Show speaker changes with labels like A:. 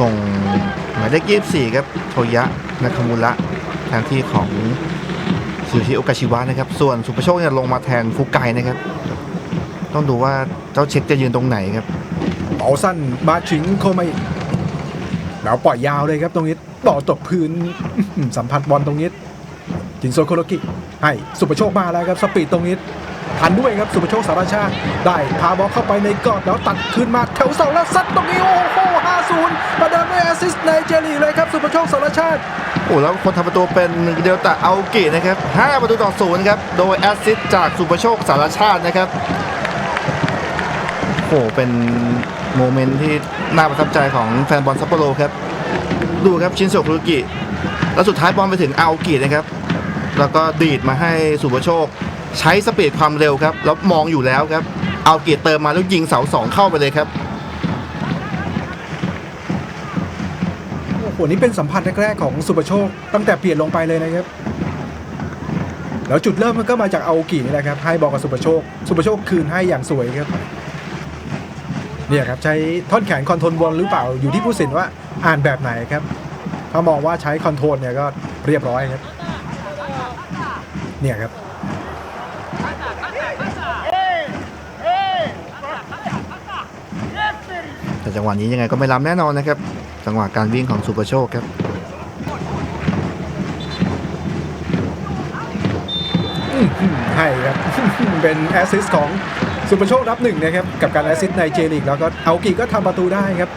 A: ส่งหมายเลข24ครับโทยะนาคามุระแทนที่ของซูชิโอกาชิวะนะครับ ส่วนสุภโชคเนี่ยลงมาแทนฟุกไกนะครับ ต้องดูว่าเจ้าเช็คจะยืนตรงไหนครับ
B: เป๋าสั้นมาถึงโคมาอีกแล้วปล่อยยาวเลยครับตรงนี้ต่อตกพื้นสัมผัสบอลตรงนี้ จินโซโคโรกิให้สุประโชคมาแล้วครับสปีดตรงนี้ทันด้วยครับสุประโชคสารชาติได้พาบอลเข้าไปในกรอบแล้วตัดคืนมาแถวเสาแล้วซัดตรงนี้โอ้โห5-0ประเดิมด้วยแอสซิสต์ในเจลีเลยครับสุประโชคสารชาติ
A: โอ้แล้วคนทำประตูเป็นเดลตาเอากินะครับ5ประตูต่อศูนย์ครับโดยแอสซิสต์จากสุภโชคสารชาตินะครับโอ้เป็นโมเมนต์ที่น่าประทับใจของแฟนบอลซัปโปโรครับดูครับชินโซคุรุกิแล้วสุดท้ายบอลไปถึงอาโอกินะครับ แล้วก็ดีดมาให้สุภโชค ใช้สปีดความเร็วครับ แล้วมองอยู่แล้วครับ เอาโอกิเติมมาแล้วยิงเสาสองเข้าไปเลยครับ
B: โอ้โหนี่เป็นสัมผัสแรกๆของสุประโชค ตั้งแต่เปลี่ยนลงไปเลยนะครับ แล้วจุดเริ่มมันก็มาจากเอาโอกินี่แหละครับ ให้บอกกับสุประโชค สุประโชคคืนให้อย่างสวยครับเนี่ยครับใช้ท่อนแขนคอนโทรลบอลหรือเปล่าอยู่ที่ผู้สินว่าอ่านแบบไหนครับ ถ้ามองว่าใช้คอนโทรลเนี่ยก็เรียบร้อยครับ เนี่ยครับ
A: แต่จังหวะนี้ยังไงก็ไม่ล้ำแน่นอนนะครับ จังหวะการวิ่งของสุภโชคครับ
B: ให้ครับ เป็นแอสซิสต์ของสุประโชครับหนึ่งนะครับ กับการแอสซิสต์ในเจลีกแล้วก็เอากีก็ทำประตูได้ครับ